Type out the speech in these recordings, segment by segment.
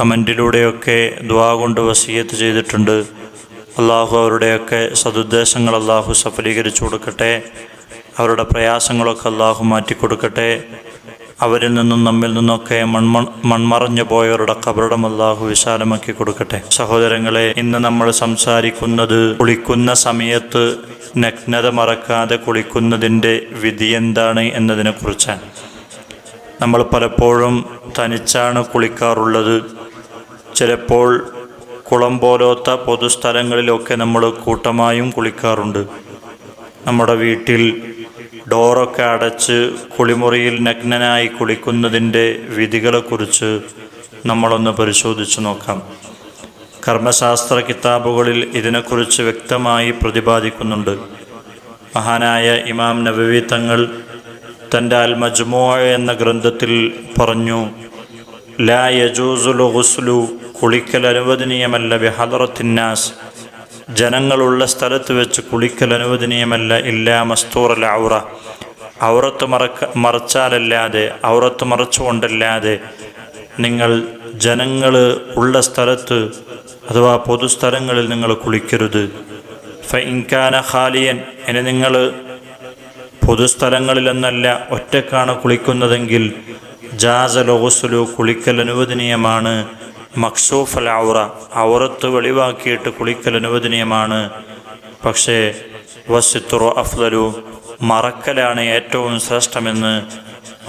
കമന്റിലൂടെയൊക്കെ ദ്വാ കൊണ്ട് വസീയത്ത് ചെയ്തിട്ടുണ്ട്. അള്ളാഹു അവരുടെയൊക്കെ സതുദ്ദേശങ്ങൾ അള്ളാഹു സഫലീകരിച്ചു കൊടുക്കട്ടെ. അവരുടെ പ്രയാസങ്ങളൊക്കെ അള്ളാഹു മാറ്റിക്കൊടുക്കട്ടെ അവരിൽ നിന്നും നമ്മിൽ നിന്നൊക്കെ മൺമ മൺമറഞ്ഞു പോയവരുടെ കബറിടം അള്ളാഹു വിശാലമാക്കി കൊടുക്കട്ടെ. സഹോദരങ്ങളെ ഇന്ന് നമ്മൾ സംസാരിക്കുന്നത് കുളിക്കുന്ന സമയത്ത് നഗ്നത മറക്കാതെ കുളിക്കുന്നതിന്റെ വിധി എന്താണ് എന്നതിനെക്കുറിച്ചാണ്. നമ്മൾ പലപ്പോഴും തനിച്ചാണ് കുളിക്കാറുള്ളത്. ചിലപ്പോൾ കുളം പോലോത്ത പൊതുസ്ഥലങ്ങളിലൊക്കെ നമ്മൾ കൂട്ടമായും കുളിക്കാറുണ്ട്. നമ്മുടെ വീട്ടിൽ ഡോറൊക്കെ അടച്ച് കുളിമുറിയിൽ നഗ്നനായി കുളിക്കുന്നതിന്റെ വിധികളെക്കുറിച്ച് നമ്മളൊന്ന് പരിശോധിച്ച് നോക്കാം. കർമ്മശാസ്ത്ര കിതാബുകളിൽ ഇതിനെക്കുറിച്ച് വ്യക്തമായി പ്രതിപാദിക്കുന്നുണ്ട്. മഹാനായ ഇമാം നബവി തങ്ങൾ തന്റെ അൽമജ്മോ എന്ന ഗ്രന്ഥത്തിൽ പറഞ്ഞു ലാ യജൂസുലു ഗുസ്ലു കുളിക്കൽ അനുവദനീയമല്ല ബിഹദറത്തിന്നാസ് ജനങ്ങളുള്ള സ്ഥലത്ത് വെച്ച് കുളിക്കൽ അനുവദനീയമല്ല ഇല്ലാ മസ്തൂറൽ ഔറ. ഔറത്ത് മറക്ക മറച്ചാലല്ലാതെ ഔറത്ത് മറച്ചുകൊണ്ടല്ലാതെ നിങ്ങൾ ജനങ്ങൾ ഉള്ള സ്ഥലത്ത് അഥവാ പൊതുസ്ഥലങ്ങളിൽ നിങ്ങൾ കുളിക്കരുത്. ഫൈൻകാന ഖാലിയൻ ഇനി നിങ്ങൾ പൊതുസ്ഥലങ്ങളിലെന്നല്ല ഒറ്റക്കാണ് കുളിക്കുന്നതെങ്കിൽ ജാസ ലോസുലു കുളിക്കൽ അനുവദനീയമാണ്. മക്സൂഫ് ഔറ. ഔറത്ത് വെളിവാക്കിയിട്ട് കുളിക്കൽ അനുവദനീയമാണ്. പക്ഷേ വസിത്തുറു അഫ്ലലു മറക്കലാണ് ഏറ്റവും ശ്രേഷ്ഠമെന്ന്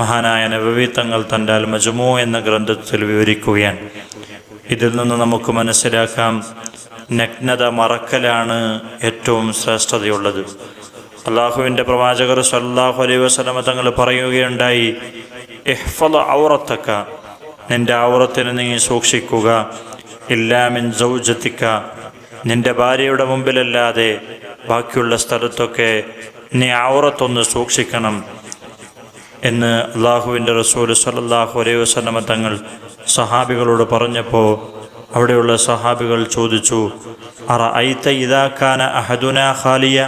മഹാനായ നബവി തങ്ങൾ തന്റെ അൽ മജുമു എന്ന ഗ്രന്ഥത്തിൽ വിവരിക്കുകയാണ്. ഇതിൽ നിന്ന് നമുക്ക് മനസ്സിലാക്കാം നഗ്നത മറക്കലാണ് ഏറ്റവും ശ്രേഷ്ഠതയുള്ളത്. അള്ളാഹുവിന്റെ പ്രവാചകർ സല്ലാഹു അലൈഹി വസ്ലമ തങ്ങൾ പറയുകയുണ്ടായി ഇഹ്ഫല ഔറത്തക്ക. നിന്റെ ആവറത്തിന് നീ സൂക്ഷിക്കുക. ഇല്ലാമിൻ സൗജത്തിക്ക നിന്റെ ഭാര്യയുടെ മുമ്പിലല്ലാതെ ബാക്കിയുള്ള സ്ഥലത്തൊക്കെ നീ ആവറത്തൊന്ന് സൂക്ഷിക്കണം എന്ന് അള്ളാഹുവിന്റെ റസൂൽ സലല്ലാഹു ഒരേ വസ്ലമ തങ്ങൾ സഹാബികളോട് പറഞ്ഞപ്പോൾ അവിടെയുള്ള സഹാബികൾ ചോദിച്ചു അറ ഐത്ത ഇതാക്കാന അഹദുന ഖാലിയ?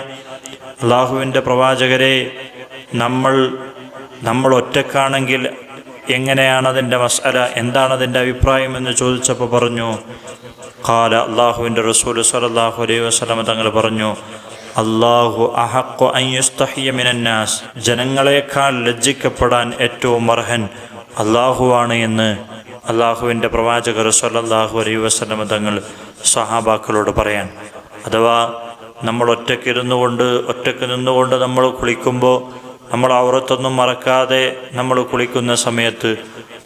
അള്ളാഹുവിന്റെ പ്രവാചകരെ നമ്മൾ നമ്മൾ ഒറ്റക്കാണെങ്കിൽ എങ്ങനെയാണ് അതിന്റെ മസാല എന്താണ് അതിന്റെ അഭിപ്രായം എന്ന് ചോദിച്ചപ്പോൾ പറഞ്ഞു കാല അള്ളാഹുവിന്റെ റസൂൽ സലല്ലാഹു അലൈഹി വസ്ലമ തങ്ങൾ പറഞ്ഞു അള്ളാഹു അഹക്കു അയ്യുസ്തഹിയ മിനന്നാസ്. ജനങ്ങളെക്കാൾ ലജ്ജിക്കപ്പെടാൻ ഏറ്റവും അർഹൻ അള്ളാഹുവാണ് എന്ന് അള്ളാഹുവിന്റെ പ്രവാചകർ സല്ലല്ലാഹു അലൈഹി വസ്ലമ തങ്ങൾ സഹാബാക്കളോട് പറയാൻ. അഥവാ നമ്മൾ ഒറ്റയ്ക്ക് ഇരുന്നുകൊണ്ട് ഒറ്റയ്ക്ക് നിന്നുകൊണ്ട് നമ്മൾ കുളിക്കുമ്പോൾ നമ്മൾ ഔറത്തൊന്നും മറക്കാതെ നമ്മൾ കുളിക്കുന്ന സമയത്ത്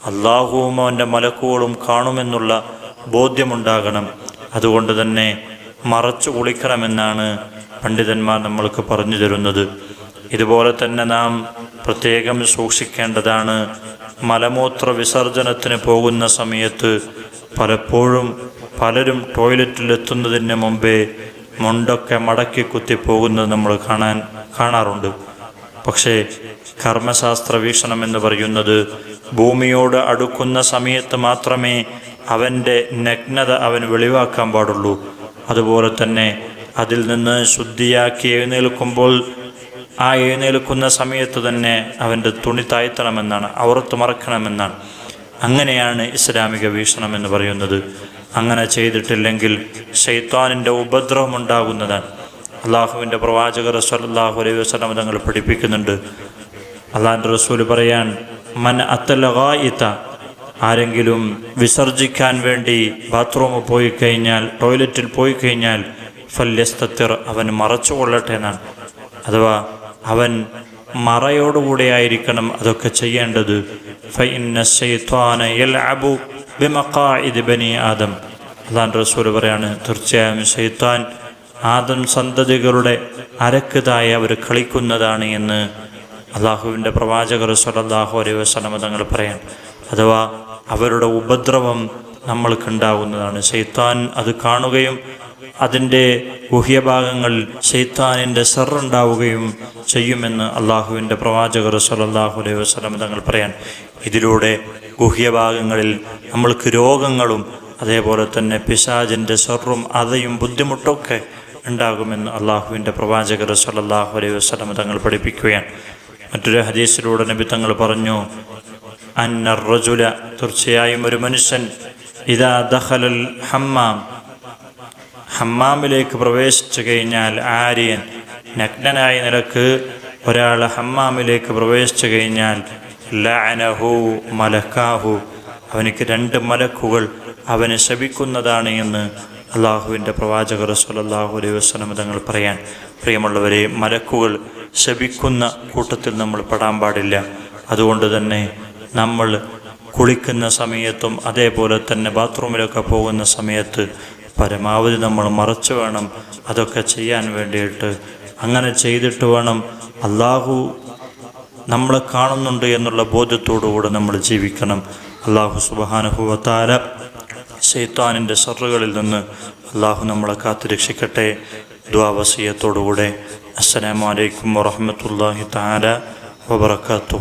അള്ളാഹുവും അവന്റെ മലക്കുകളും കാണുമെന്നുള്ള ബോധ്യമുണ്ടാകണം. അതുകൊണ്ട് തന്നെ മറച്ചു കുളിക്കണമെന്നാണ് പണ്ഡിതന്മാർ നമ്മൾക്ക് പറഞ്ഞു തരുന്നത്. ഇതുപോലെ തന്നെ നാം പ്രത്യേകം സൂക്ഷിക്കേണ്ടതാണ് മലമൂത്ര വിസർജനത്തിന് പോകുന്ന സമയത്ത് പലപ്പോഴും പലരും ടോയ്ലറ്റിലെത്തുന്നതിന് മുമ്പേ മുണ്ടൊക്കെ മടക്കി കുത്തി പോകുന്നത് നമ്മൾ കാണാൻ കാണാറുണ്ട്. പക്ഷേ കർമ്മശാസ്ത്ര വീക്ഷണം എന്ന് പറയുന്നത് ഭൂമിയോട് അടുക്കുന്ന സമയത്ത് മാത്രമേ അവന്റെ നഗ്നത അവൻ വെളിവാക്കാൻ പാടുള്ളൂ. അതുപോലെ തന്നെ അതിൽ നിന്ന് ശുദ്ധിയാക്കി എഴുന്നേൽക്കുമ്പോൾ ആ എഴുന്നേൽക്കുന്ന സമയത്ത് തന്നെ അവന്റെ തുണി താഴ്ത്തണമെന്നാണ് ഔറത്ത് മറക്കണമെന്നാണ്. അങ്ങനെയാണ് ഇസ്ലാമിക വീക്ഷണം എന്ന് പറയുന്നത്. അങ്ങനെ ചെയ്തിട്ടില്ലെങ്കിൽ ഷെയ്ത്താനിന്റെ ഉപദ്രവം ഉണ്ടാകുന്നതാണ്. അള്ളാഹുവിന്റെ പ്രവാചകർ സല്ലാഹു അലൈഹി വസ്ലം തങ്ങൾ പഠിപ്പിക്കുന്നുണ്ട്. അള്ളാഹിന്റെ റസൂൽ പറയാൻ മൻ അത്തലഗായിത്ത ആരെങ്കിലും വിസർജിക്കാൻ വേണ്ടി ബാത്റൂമിൽ പോയി കഴിഞ്ഞാൽ ടോയ്ലറ്റിൽ പോയി കഴിഞ്ഞാൽ ഫല്യസ്തത്തിർ അവൻ മറച്ചു കൊള്ളട്ടെ എന്നാണ്. അഥവാ അവൻ മറയോടുകൂടെ ആയിരിക്കണം അതൊക്കെ ചെയ്യേണ്ടത്. ആദം. അതാണ് റസൂൽ പറയാണ് തീർച്ചയായും ഷെയ്ത്താൻ ആദം സന്തതികളുടെ അരക്കുതായി അവർ കളിക്കുന്നതാണ് എന്ന് അള്ളാഹുവിന്റെ പ്രവാചകർ സലല്ലാഹു അലൈഹി വസ്ലമ തങ്ങൾ പറയാം അഥവാ അവരുടെ ഉപദ്രവം നമ്മൾക്കുണ്ടാവുന്നതാണ്. ശൈത്താൻ അത് കാണുകയും അതിന്റെ ഗുഹ്യഭാഗങ്ങളിൽ ഷെയ്ത്താനിന്റെ സെറുണ്ടാവുകയും ചെയ്യുമെന്ന് അള്ളാഹുവിന്റെ പ്രവാചകർ സല്ലല്ലാഹു അലൈഹി വസ്ലമ തങ്ങൾ പറയാൻ. ഇതിലൂടെ ഗുഹ്യഭാഗങ്ങളിൽ നമ്മൾക്ക് രോഗങ്ങളും അതേപോലെ തന്നെ പിശാജിന്റെ സെറും അതയും ബുദ്ധിമുട്ടൊക്കെ ഉണ്ടാകുമെന്ന് അള്ളാഹുവിന്റെ പ്രവാചകർ സല്ലാഹു അലൈഹി വസല്ലം തങ്ങൾ പഠിപ്പിക്കുകയാണ്. മറ്റൊരു ഹദീസിലൂടെ നബി തങ്ങൾ പറഞ്ഞു അന്നർ റജുല തീർച്ചയായും ഒരു മനുഷ്യൻ ഇതാ ദഖലൽ ഹമ്മാം ഹമ്മാമിലേക്ക് പ്രവേശിച്ചു കഴിഞ്ഞാൽ ആര്യൻ നഗ്നനായ നിലയ്ക്ക് ഒരാൾ ഹമ്മാമിലേക്ക് പ്രവേശിച്ചു കഴിഞ്ഞാൽ ലഅനഹു മലക്കാഹു അവനിക്ക് രണ്ട് മലക്കുകൾ അവനെ ശപിക്കുന്നതാണ് എന്ന് അള്ളാഹുവിന്റെ പ്രവാചകർ സല്ലല്ലാഹു അലൈഹി വസ്ലം തങ്ങൾ പറയാൻ പ്രിയമുള്ളവരെ മരക്കുകൾ ശപിക്കുന്ന കൂട്ടത്തിൽ നമ്മൾ പെടാൻ പാടില്ല. അതുകൊണ്ട് തന്നെ നമ്മൾ കുളിക്കുന്ന സമയത്തും അതേപോലെ തന്നെ ബാത്റൂമിലൊക്കെ പോകുന്ന സമയത്ത് പരമാവധി നമ്മൾ മറച്ചു വേണം അതൊക്കെ ചെയ്യാൻ വേണ്ടിയിട്ട്. അങ്ങനെ ചെയ്തിട്ട് വേണം അള്ളാഹു നമ്മളെ കാണുന്നുണ്ട് എന്നുള്ള ബോധ്യത്തോടുകൂടെ നമ്മൾ ജീവിക്കണം. അള്ളാഹു സുബാനുഭവത്താര ശൈത്താനിന്റെ ഷറുകളിൽ നിന്ന് അള്ളാഹു നമ്മളെ കാത്തുരക്ഷിക്കട്ടെ ദ്വാവസീയത്തോടുകൂടെ അസ്സലാമലൈക്കും വറഹമത്തല്ലാഹി താല വബർക്കാത്തു